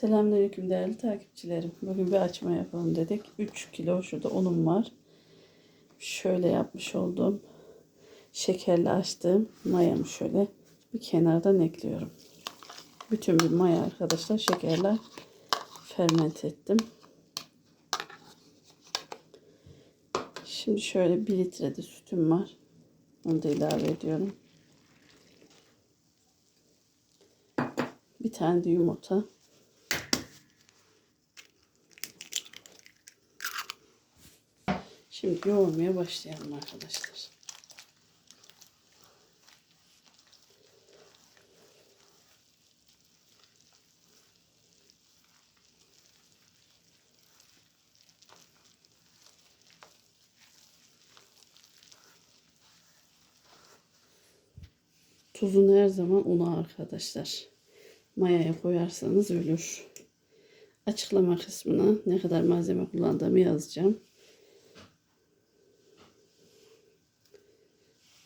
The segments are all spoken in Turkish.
Selamünaleyküm değerli takipçilerim. Bugün bir açma yapalım dedik. 3 kilo şurada unum var. Şöyle yapmış oldum. Şekerle açtığım mayamı şöyle bir kenardan ekliyorum. Bütün bir maya arkadaşlar şekerle ferment ettim. Şimdi şöyle 1 litre de sütüm var. Onu da ilave ediyorum. Bir tane de yumurta. Şimdi yoğurmaya başlayalım arkadaşlar. Tuzunu her zaman una arkadaşlar. Mayaya koyarsanız ölür. Açıklama kısmına ne kadar malzeme kullandığımı yazacağım.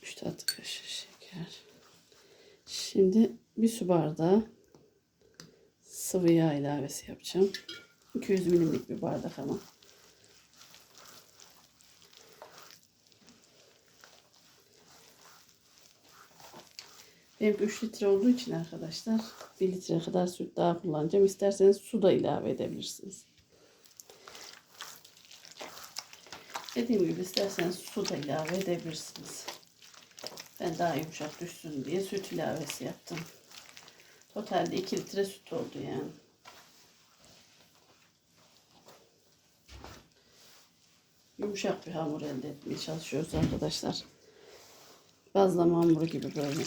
3 tatlı kaşığı şeker. Şimdi bir su bardağı sıvı yağ ilavesi yapacağım. 200 milimlik bir bardak ama. Benim 3 litre olduğu için arkadaşlar 1 litre kadar süt daha kullanacağım. İsterseniz su da ilave edebilirsiniz. Dediğim gibi isterseniz su da ilave edebilirsiniz. Ben daha yumuşak düşsün diye süt ilavesi yaptım. Totalde 2 litre süt oldu yani. Yumuşak bir hamur elde etmeye çalışıyoruz arkadaşlar. Bazlama hamuru gibi böyle.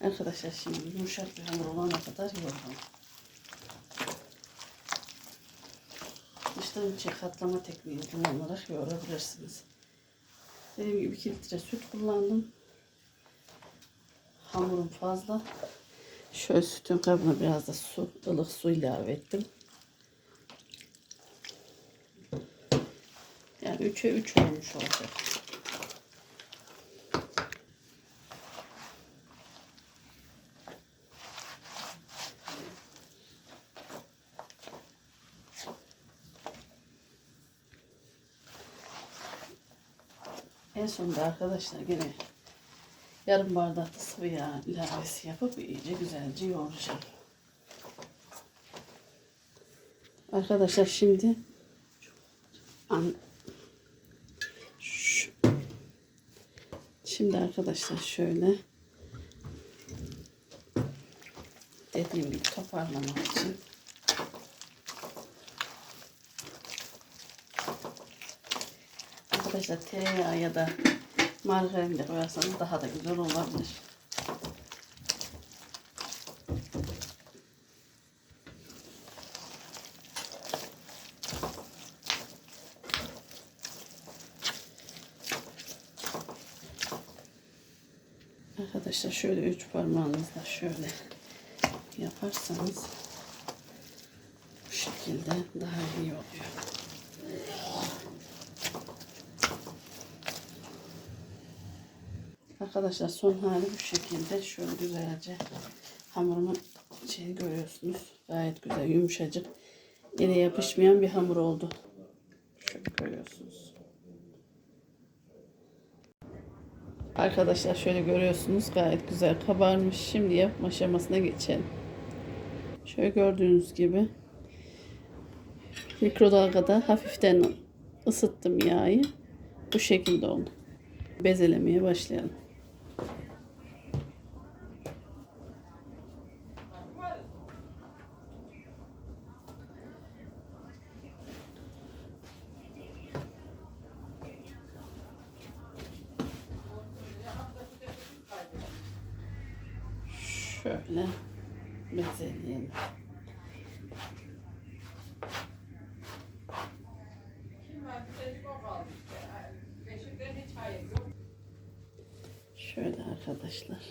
Arkadaşlar şimdi yumuşak bir hamur olana kadar yoğuralım. İçe katlama tekniğini kullanarak yoğurabilirsiniz. Dediğim gibi 2 litre süt kullandım. Hamurum fazla. Şöyle sütün kabına biraz da su, ılık su ilave ettim. Yani 3'e 3 olmuş olacak. En sonunda arkadaşlar gene yarım bardak da sıvı yağ ilavesi yapıp iyice güzelce yoğuracağım. Arkadaşlar şimdi an şimdi arkadaşlar şöyle dediğim gibi toparlamak için Arkadaşlar tereyağı ya da margarin de koyarsanız daha da güzel olabilir. Arkadaşlar şöyle üç parmağınızla şöyle yaparsanız bu şekilde daha iyi oluyor. Arkadaşlar son hali bu şekilde. Şöyle güzelce hamurumun şeyi görüyorsunuz. Gayet güzel yumuşacık. Ele yapışmayan bir hamur oldu. Şöyle görüyorsunuz. Arkadaşlar şöyle görüyorsunuz gayet güzel kabarmış. Şimdi yapma aşamasına geçelim. Şöyle gördüğünüz gibi mikrodalgada hafiften ısıttım yağı. Bu şekilde oldu. Bezelemeye başlayalım. Şöyle bezeleyelim. Şöyle arkadaşlar.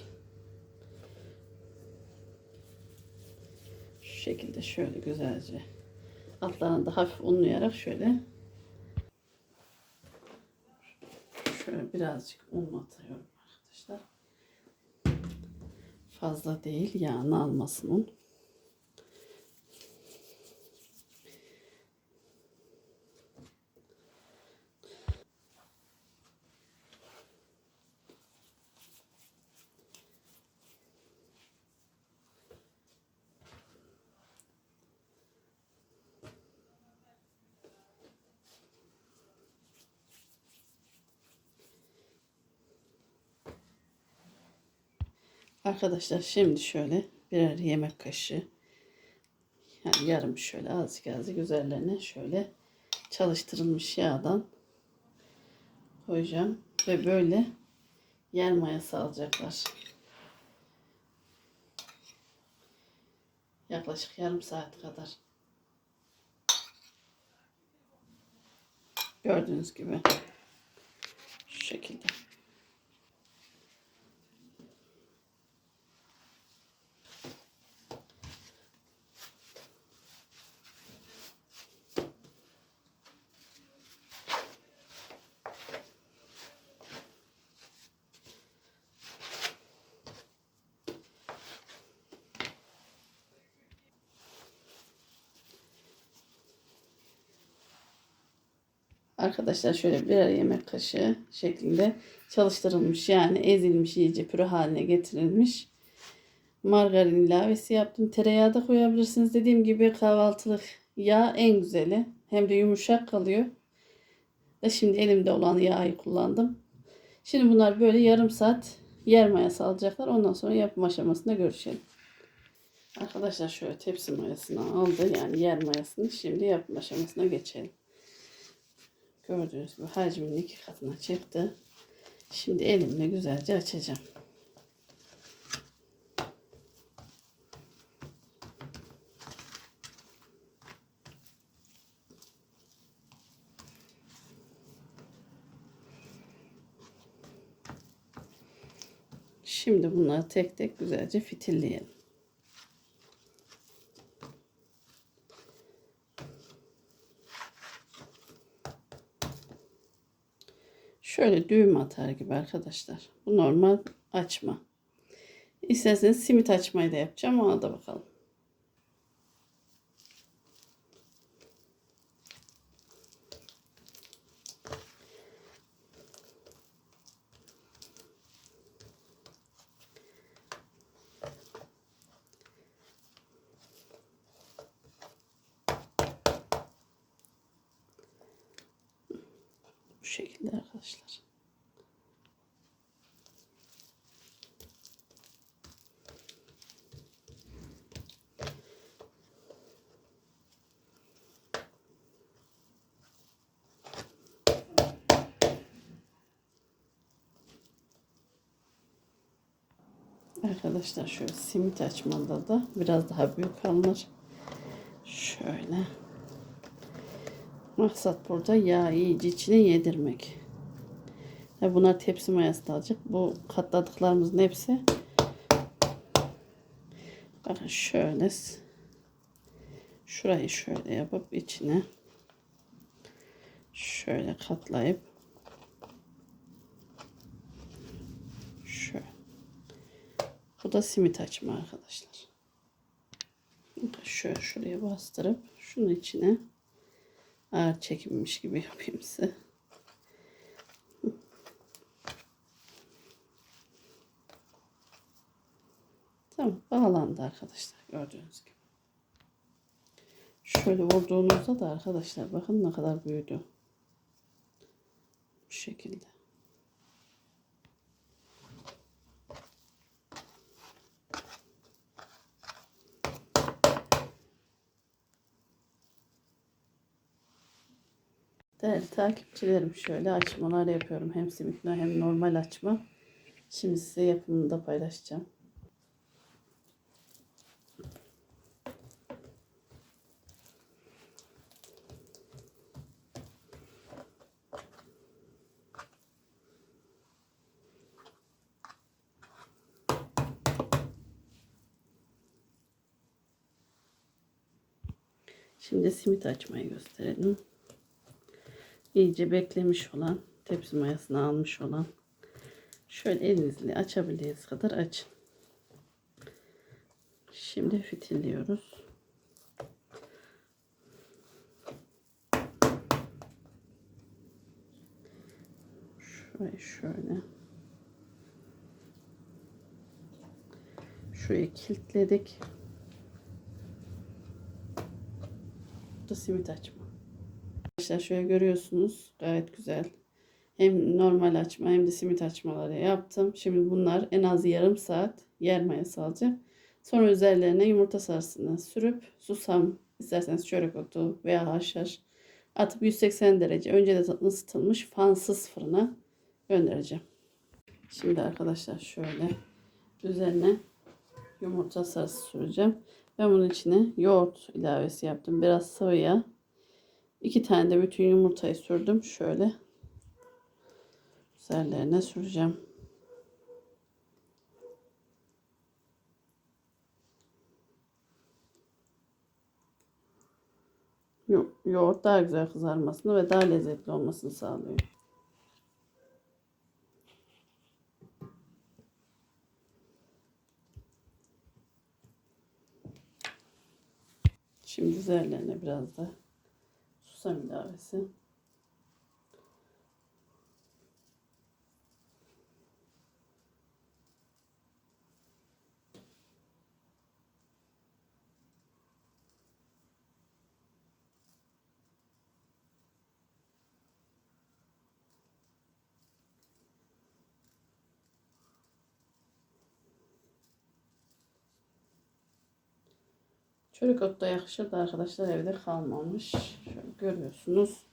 Şu şekilde şöyle güzelce altlarını da hafif unlayarak şöyle Şöyle birazcık un atıyorum arkadaşlar. Fazla değil. Yağını almasın Arkadaşlar şimdi şöyle birer yemek kaşığı yani yarım şöyle azıcık azıcık üzerlerine şöyle çalıştırılmış yağdan koyacağım ve böyle yer mayası alacaklar. Yaklaşık yarım saat kadar. Gördüğünüz gibi şu şekilde. Arkadaşlar şöyle birer yemek kaşığı şeklinde çalıştırılmış yani ezilmiş iyice püre haline getirilmiş margarin ilavesi yaptım. Tereyağı da koyabilirsiniz. Dediğim gibi kahvaltılık yağ en güzeli. Hem de yumuşak kalıyor. Ve şimdi elimde olan yağı kullandım. Şimdi bunlar böyle yarım saat yer mayası alacaklar. Ondan sonra yapım aşamasında görüşelim. Arkadaşlar şöyle tepsi mayasını aldı. Yani yer mayasını. Şimdi yapım aşamasına geçelim. Gördüğünüz gibi hacminin iki katına çıktı. Şimdi elimle güzelce açacağım. Şimdi bunları tek tek güzelce fitilleyelim. Şöyle düğüm atar gibi arkadaşlar. Bu normal açma. İsterseniz simit açmayı da yapacağım. Ona da bakalım. Bu şekilde arkadaşlar. Arkadaşlar şöyle simit açmada da biraz daha büyük alınır. Şöyle. Maksat burada yağ iyice içine yedirmek. Ve bunlar tepsi mayası da alacak. Bu katladıklarımızın hepsi bakın şöyle şurayı şöyle yapıp içine şöyle katlayıp şöyle bu da simit açma arkadaşlar. Şöyle şuraya bastırıp şunun içine ağır çekilmiş gibi yapayım size. Tamam bağlandı arkadaşlar gördüğünüz gibi. Şöyle vurduğunuzda da arkadaşlar bakın ne kadar büyüdü. Bu şekilde. Değerli takipçilerim şöyle açmalar yapıyorum. Hem simitli hem normal açma. Şimdi size yapımını da paylaşacağım. Şimdi simit açmayı gösterelim. İyice beklemiş olan tepsi mayasını almış olan. Şöyle elinizle açabildiğiniz kadar açın. Şimdi fitilliyoruz. Şurayı şöyle. Şurayı kilitledik. Bu da simit açma. Arkadaşlar şöyle görüyorsunuz. Gayet güzel. Hem normal açma hem de simit açmaları yaptım. Şimdi bunlar en az yarım saat yer mayası alacak. Sonra üzerlerine yumurta sarısını sürüp susam isterseniz çörek otu veya haşhaş atıp 180 derece önceden ısıtılmış fansız fırına göndereceğim. Şimdi arkadaşlar şöyle üzerine yumurta sarısı süreceğim. Ben bunun içine yoğurt ilavesi yaptım. Biraz yağ. İki tane de bütün yumurtayı sürdüm. Şöyle üzerlerine süreceğim. Yo- Yoğurt daha güzel kızarmasını ve daha lezzetli olmasını sağlıyor. Şimdi üzerlerine biraz da susam ilavesi. Çörek otu da yakışır da arkadaşlar evde kalmamış. Görüyorsunuz.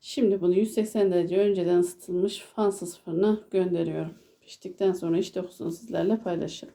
Şimdi bunu 180 derece önceden ısıtılmış fansız fırına gönderiyorum. Piştikten sonra iç dokusunu sizlerle paylaşırım.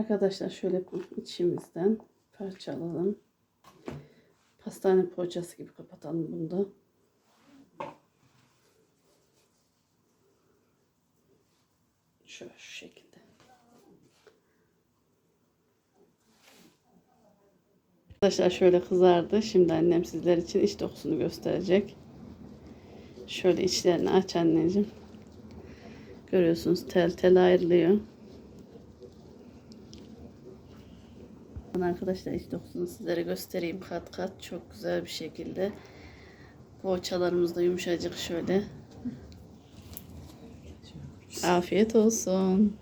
Arkadaşlar şöyle içimizden parça alalım. Pastane poğaçası gibi kapatalım bunu da. Şöyle şu şekilde. Arkadaşlar şöyle kızardı. Şimdi annem sizler için iç dokusunu gösterecek. Şöyle içlerini aç anneciğim. Görüyorsunuz tel tel ayrılıyor. Bakın Arkadaşlar iç dokusunu sizlere göstereyim kat kat çok güzel bir şekilde. Poğaçalarımız da yumuşacık şöyle. Afiyet olsun.